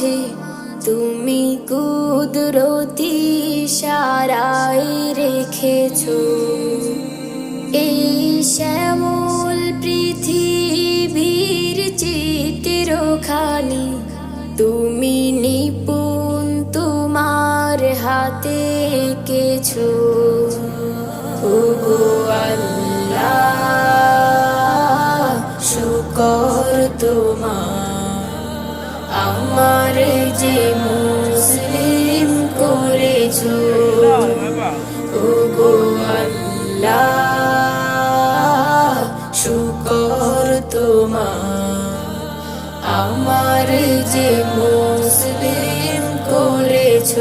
মাঝে তুমি কুদরতি সারাই রেখেছ। এই শ্যামল পৃথিবীর চিত্রখানি, তুমি নিপুণ তোমার হাতে কেছো আল্লাহ, শুকর তোমার, আমার মুসলিম ও ওগো আল্লাহ শুকর তোমার। আমার যে মুসলিম করেছ